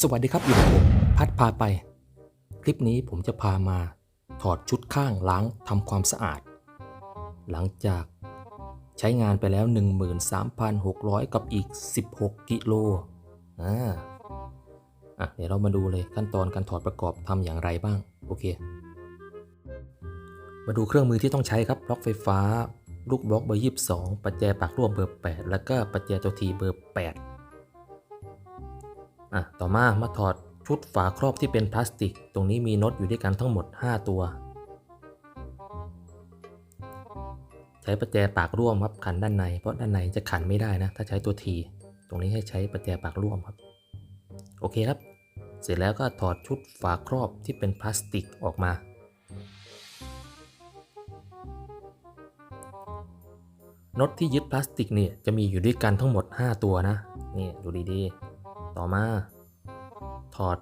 สวัสดีครับอยู่กับผมพัดพาไป คลิปนี้ผมจะพามาถอดชุดข้างล้างทำความสะอาด หลังจากใช้งานไปแล้ว 13,600 กับอีก 16 กิโลอ่าอะเดี๋ยวเรามาดูเลยขั้นตอนการถอดประกอบทำอย่างไรบ้าง โอเค มาดูเครื่องมือที่ต้องใช้ครับบล็อกไฟฟ้า ลูกบล็อกเบอร์ 22 ปัจแจปากร่วมเบอร์ 8 แล้วก็ปัจแจตัวทีเบอร์ 8 อะต่อมามาถอดชุดฝาครอบที่เป็นพลาสติก ตรงนี้มีน็อตอยู่ด้วยกันทั้งหมด 5 ตัว ใช้ประแจปากร่วมครับขันด้านใน เพราะด้านในจะขันไม่ได้นะ ถ้าใช้ตัวทีตรงนี้ให้ใช้ประแจปากร่วมครับ โอเคครับ เสร็จแล้วก็ถอดชุดฝาครอบที่เป็นพลาสติกออกมา น็อตที่ยึดพลาสติกเนี่ยจะมีอยู่ด้วยกันทั้งหมด 5 ตัวนะ นี่ดูดีๆ ต่อมา ถอด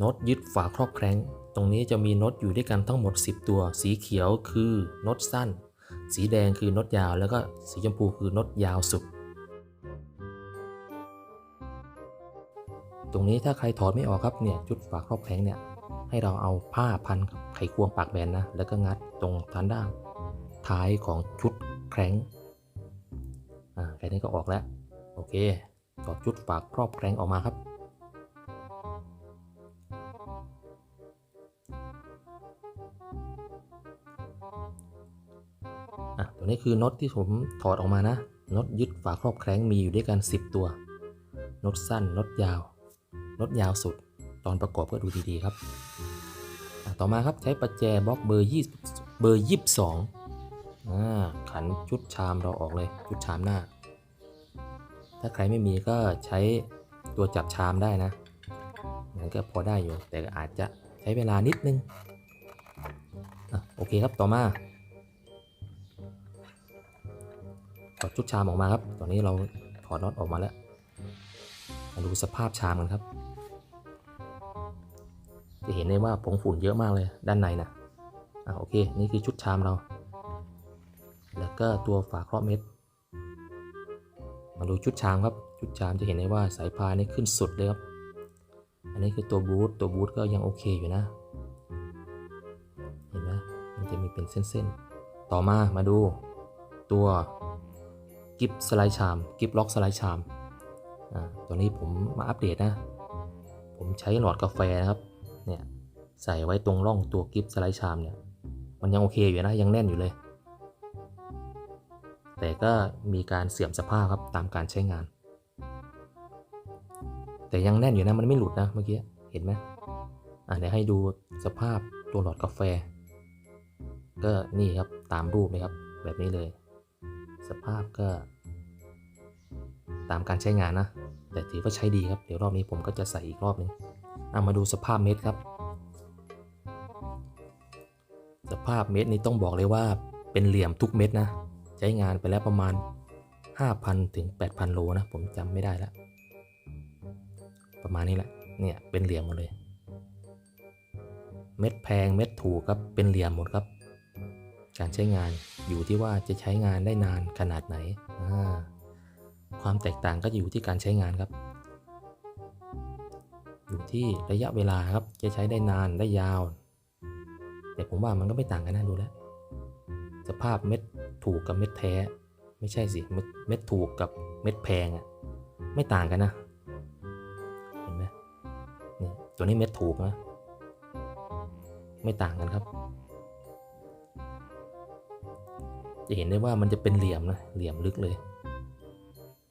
น็อตยึดฝาครอบแคร้ง ตรงนี้จะมีน็อตอยู่ด้วยกันทั้งหมด 10 ตัว สีเขียวคือน็อตสั้น สีแดงคือน็อตยาว แล้วก็สีชมพูคือน็อตยาวสุด ตรงนี้ถ้าใครถอดไม่ออกครับเนี่ยชุดฝาครอบแคร้งเนี่ยให้เราเอาผ้าพันกับไขควงปากแบนนะ แล้วก็งัดตรงทางด้านท้ายของชุดแคร้งอ่าแค่นี้ก็ออกแล้ว โอเค ถอดชุดฝากครอบแครงออกมาครับ อะ ตัวนี้คือน็อตที่ผมถอดออกมานะ น็อตยึดฝาครอบแครงมีอยู่ด้วยกัน 10 ตัว น็อตสั้น น็อตยาว น็อตยาวสุด ตอนประกอบก็ดูดีๆครับ ต่อมาครับใช้ประแจบล็อกเบอร์20เบอร์22อ่าขันชุดชามเราออกเลย ชุดชามหน้า ถ้าใครไม่มีก็ใช้ตัวจับชามได้นะ มันก็พอได้อยู่ แต่อาจจะใช้เวลานิดนึงอโอเคครับต่อมาถอดชุดชามออกมาครับ ตอนนี้เราถอดน็อตออกมาแล้ว มาดูสภาพชามกันครับ จะเห็นได้ว่าผงฝุ่นเยอะมากเลยด้านในนะอะโอเค นี่คือชุดชามเรา แล้วก็ตัวฝาครอบเม็ด มาดูชุดชามครับ ชุดชามจะเห็นได้ว่าสายพานนี่ขึ้นสุดเลยครับ อันนี้คือตัวบูทตัวบูทก็ยังโอเคอยู่นะ เห็นไหมมันจะมีเป็นเส้นๆ ต่อมามาดูตัวกิฟสไลด์ชามกิฟล็อกสไลด์ชามอ่าตัวนี้ผมมาอัปเดตนะ ผมใช้หลอดกาแฟนะครับ เนี่ยใส่ไว้ตรงร่องตัวกิฟสไลด์ชามเนี่ย มันยังโอเคอยู่นะยังแน่นอยู่เลย แต่ก็มีการเสื่อมสภาพครับตามการใช้งาน แต่ยังแน่นอยู่นะมันไม่หลุดนะเมื่อกี้เห็นไหมอะเดี๋ยวให้ดูสภาพตัวหลอดกาแฟ ก็นี่ครับตามรูปเลยครับ แบบนี้เลย สภาพก็ ตามการใช้งานนะ แต่ถือว่าใช้ดีครับเดี๋ยวรอบนี้ผมก็จะใส่อีกรอบหนึงเอามาดูสภาพเม็ดครับ สภาพเม็ดนี้ต้องบอกเลยว่าเป็นเหลี่ยมทุกเม็ดนะ ใช้งานไปแล้วประมาณ 5,000 ถึง 8,000 โลนะ ผมจำไม่ได้แล้ว ประมาณนี้แหละ เนี่ยเป็นเหลี่ยมหมดเลย เม็ดแพงเม็ดถูกครับ เป็นเหลี่ยมหมดครับ การใช้งานอยู่ที่ว่าจะใช้งานได้นานขนาดไหน ความแตกต่างก็อยู่ที่การใช้งานครับ อยู่ที่ระยะเวลาครับ จะใช้ได้นานได้ยาว แต่ผมว่ามันก็ไม่ต่างกันนะดูแล้ว สภาพเม็ด ถูกกับเม็ดแท้ ไม่ใช่สิเม็ดเม็ดถูกกับเม็ดแพงอะ่ะไม่ต่างกันนะ เห็นไหมนี่ตัวนี้เม็ดถูกนะ ไม่ต่างกันครับ จะเห็นได้ว่ามันจะเป็นเหลี่ยมนะเหลี่ยมลึกเลย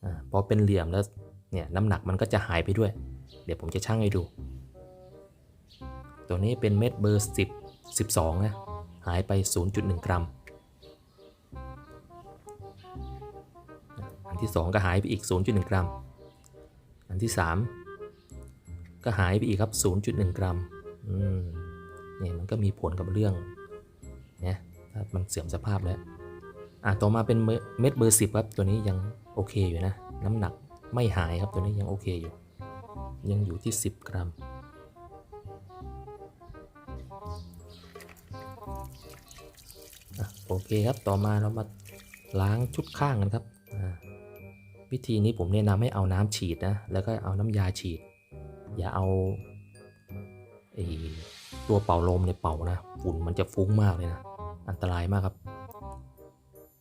อ่าพอเป็นเหลี่ยมแล้วเนี่ยน้ำหนักมันก็จะหายไปด้วย เดี๋ยวผมจะชั่งให้ดู ตัวนี้เป็นเม็ดเบอร์ 10 12นะหายไป 0.1 กรัม ที่ 2 ก็หายไปอีก 0.1 กรัม อันที่ 3 ก็หายไปอีกครับ 0.1 กรัมอืมเนี่ยมันก็มีผลกับเรื่องเนี่ยถ้ามันเสื่อมสภาพแล้วอะต่อมาเป็นเม็ดเบอร์10ครับตัวนี้ยังโอเคอยู่นะ น้ำหนักไม่หายครับตัวนี้ยังโอเคอยู่ ยังอยู่ที่ 10 กรัมโอเคครับต่อมาเรามาล้างชุดข้างกันครับ วิธีนี้ผมแนะนำให้เอาน้ำฉีดนะ แล้วก็เอาน้ำยาฉีด อย่าเอาไอตัวเป่าลมเนี่ยเป่านะ ฝุ่นมันจะฟุ้งมากเลยนะ อันตรายมากครับ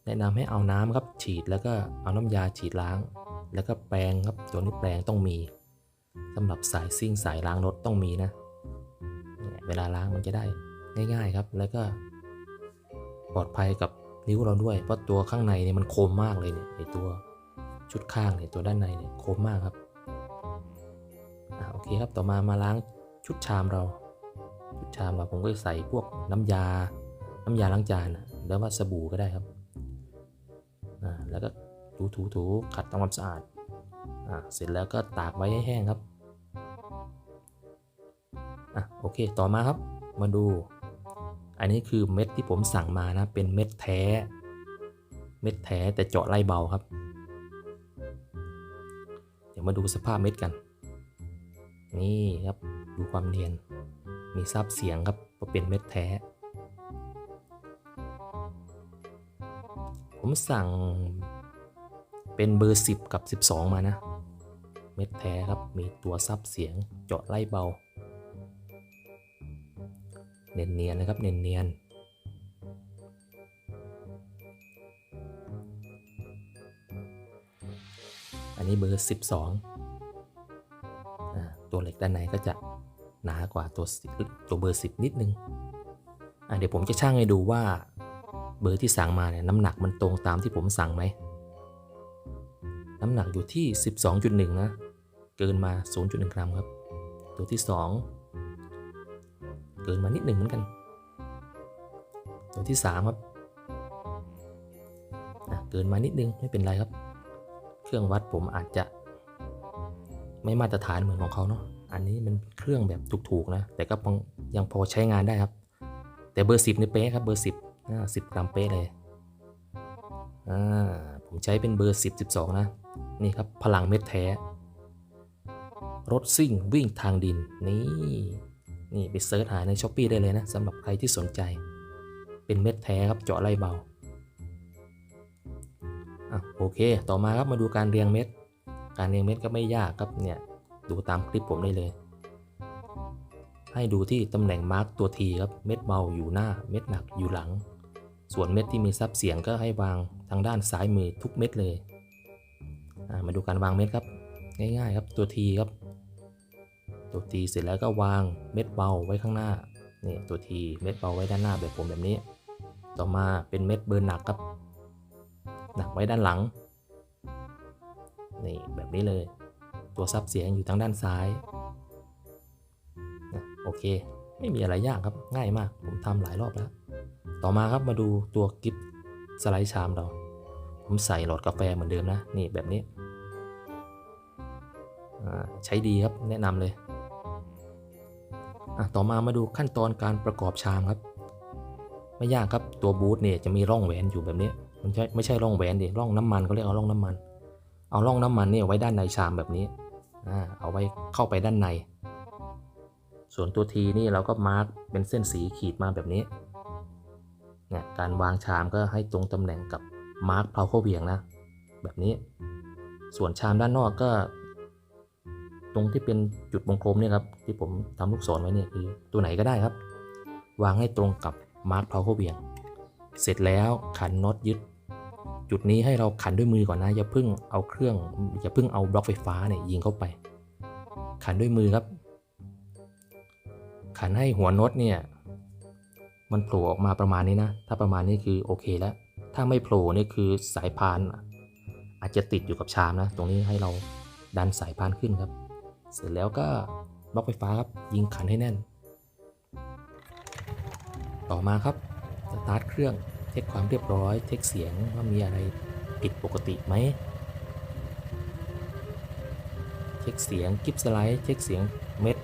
แนะนำให้เอาน้ำครับฉีดแล้วก็เอาน้ำยาฉีดล้าง แล้วก็แปรงครับตัวนี้แปรงต้องมีสำหรับสายซิ่งสายล้างรถต้องมีนะ เวลาล้างมันจะได้ง่าย ๆครับ แล้วก็ปลอดภัยกับนิ้วเราด้วย เพราะตัวข้างในเนี่ยมันคมมากเลยเนี่ยไอตัว ชุดข้างเนี่ยตัวด้านในเนี่ยคมมากครับอ่าโอเคครับต่อมามาล้างชุดชามเรา ชุดชามเราผมก็ใส่พวกน้ำยา น้ำยาล้างจานนะแล้วว่าสบู่ก็ได้ครับอ่าแล้วก็ถูถูถูขัดทำความสะอาดอ่าเสร็จแล้วก็ตากไว้ให้แห้งครับอะโอเคต่อมาครับมาดู อันนี้คือเม็ดที่ผมสั่งมานะเป็นเม็ดแท้ เม็ดแท้แต่เจาะไล่เบาครับ มาดูสภาพเม็ดกัน นี่ครับดูความเนียน มีซับเสียงครับเพราเป็นเม็ดแท้ ผมสั่งเป็นเบอร์ 10 กับ 12 มานะ เม็ดแท้ครับมีตัวซับเสียงเจาะไล่เบา เนียนๆนะครับเนียนๆ อันนี้เบอร์ 12อ่าตัวเหล็กด้านในก็จะหนากว่าตัวตัวเบอร์ 10 นิดนึงอะเดี๋ยวผมจะช่างให้ดูว่าเบอร์ที่สั่งมาเนี่ยน้ำหนักมันตรงตามที่ผมสั่งไหม น้ำหนักอยู่ที่ 12.1 นะ เกินมา 0.1 กรัมครับ ตัวที่ 2 เกินมานิดหนึ่งเหมือนกัน ตัวที่ 3 ครับเกินมานิดนึงไม่เป็นไรครับ รื่องวัดผมอาจจะ ไม่มาตรฐานเหมือนของเขาเนาะอันนี้มันเครื่องแบบถูกๆนะ แต่ก็ยังพอใช้งานได้ครับ แต่เบอร์10นี่เป๊ะครับเบอร์10อ่า10กรัมเป๊ะเลยอ่าผมใช้เป็นเบอร์10 12นะ นี่ครับพลังเม็ดแท้ รถซิ่งวิ่งทางดิน นี่ นี่ไปเซิร์ชหาในช้อปปีได้เลยนะสำหรับใครที่สนใจ เป็นเม็ดแท้ครับเจาะไล่เบา อะโอเค ต่อมาครับมาดูการเรียงเม็ด การเรียงเม็ดก็ไม่ยากครับเนี่ยดูตามคลิปผมได้เลย ให้ดูที่ตำแหน่งมาร์กตัวทีครับเม็ดเบาอยู่หน้าเม็ดหนักอยู่หลัง ส่วนเม็ดที่มีซับเสียงก็ให้วางทางด้านซ้ายมือทุกเม็ดเลยอะมาดูการวางเม็ดครับ ง่ายๆครับตัวทีครับ ตัวทีเสร็จแล้วก็วางเม็ดเบาไว้ข้างหน้านี่ตัวทีเม็ดเบาไว้ด้านหน้าแบบผมแบบนี้ ต่อมาเป็นเม็ดเบอร์หนักครับ หนักไว้ด้านหลัง นี่แบบนี้เลย ตัวซับเสียงอยู่ทางด้านซ้ายนะโอเค ไม่มีอะไรยากครับง่ายมาก ผมทำหลายรอบแล้ว ต่อมาครับมาดูตัวกิฟสไลด์ชามเรา ผมใส่หลอดกาแฟเหมือนเดิมนะ นี่แบบนี้ ใช้ดีครับแนะนำเลย ต่อมามาดูขั้นตอนการประกอบชามครับ ไม่ยากครับตัวบูทเนี่ยจะมีร่องแหวนอยู่แบบนี้ มันใช่ไม่ใช่ร่องแหวนดิร่องน้ำมันเขาเรียกเอาร่องน้ำมัน เอาร่องน้ำมันนี่ยไว้ด้านในชามแบบนี้อ่าเอาไว้เข้าไปด้านใน ส่วนตัวทีนี่เราก็มาร์กเป็นเส้นสีขีดมาแบบนี้เนี่ยการวางชามก็ให้ตรงตำแหน่งกับมาร์กเพลาข้าเวียงนะ แบบนี้ ส่วนชามด้านนอกก็ ตรงที่เป็นจุดวงกลมเนี่ยครับที่ผมทำลูกศรไว้เนี่ยคือตัวไหนก็ได้ครับ วางให้ตรงกับมาร์กเพลาข้าเวียง เสร็จแล้วขันน็อตยึด จุดนี้ให้เราขันด้วยมือก่อนนะ อย่าเพิ่งเอาเครื่อง อย่าเพิ่งเอาบล็อกไฟฟ้าเนี่ยยิงเข้าไป ขันด้วยมือครับ ขันให้หัวน็อตเนี่ยมันโผล่ออกมาประมาณนี้นะ ถ้าประมาณนี้คือโอเคแล้ว ถ้าไม่โผล่นี่คือสายพานอาจจะติดอยู่กับชามนะ ตรงนี้ให้เราดันสายพานขึ้นครับ เสร็จแล้วก็บล็อกไฟฟ้าครับยิงขันให้แน่น ต่อมาครับสตาร์ทเครื่อง เช็คความเรียบร้อย เช็คเสียงว่ามีอะไรผิดปกติไหม เช็คเสียงกิฟสไลด์ เช็คเสียงเม็ด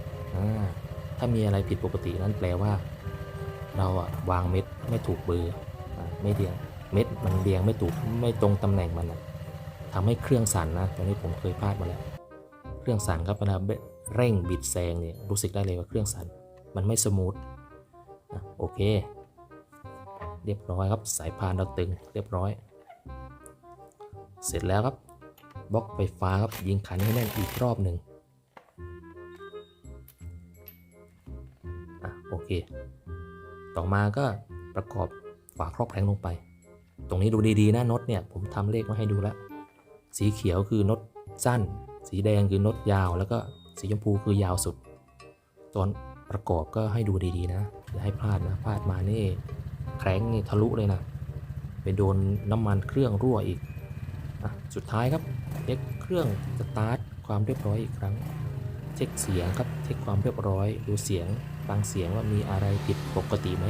ถ้ามีอะไรผิดปกตินั่นแปลว่า เราอะวางเม็ดไม่ถูกเบอร์อ่าไม่เรียงเม็ดมันเรียงไม่ถูกไม่ตรงตำแหน่งมันอะทำให้เครื่องสั่นนะตอนนี้ผมเคยพลาดมาแล้วเครื่องสั่นครับเวลาเร่งบิดแซงเนี่ยรู้สึกได้เลยว่าเครื่องสั่นมันไม่สมูทโอเค เรียบร้อยครับสายพานเราตึงเรียบร้อย เสร็จแล้วครับบล็อกไฟฟ้าครับยิงขันให้แน่นอีกรอบหนึ่งโอเค ต่อมาก็ประกอบฝาครอบแผงลงไป ตรงนี้ดูดีๆนะน็อตเนี่ยผมทำเลขมาให้ดูแล้ว สีเขียวคือน็อตสั้น สีแดงคือน็อตยาว แล้วก็สีชมพูคือยาวสุด ตอนประกอบก็ให้ดูดีๆนะอย่าให้พลาดนะพลาดมานี่ แข็งนี่ทะลุเลยนะ ไปโดนน้ำมันเครื่องรั่วอีกอสุดท้ายครับเช็คเครื่องสตาร์ทความเรียบร้อยอีกครั้ง เช็คเสียงครับเช็คความเรียบร้อยดูเสียงฟังเสียงว่ามีอะไรผิดปกติไหม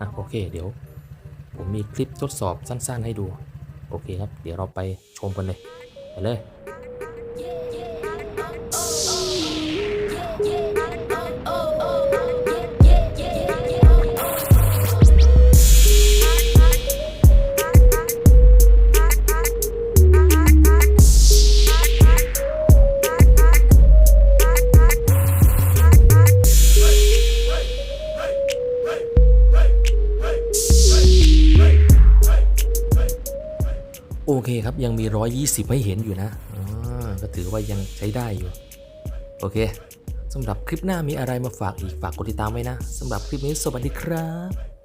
อะโอเคเดี๋ยว ผมมีคลิปทดสอบสั้น ๆ ให้ดู โอเคครับ เดี๋ยวเราไปชมกันเลย ไปเลย ยังมี 120 ให้เห็นอยู่นะก็ถือว่ายังใช้ได้อยู่ โอเคสำหรับคลิปหน้ามีอะไรมาฝากอีกฝากกดติดตามไว้นะสำหรับคลิปนี้สวัสดีครับ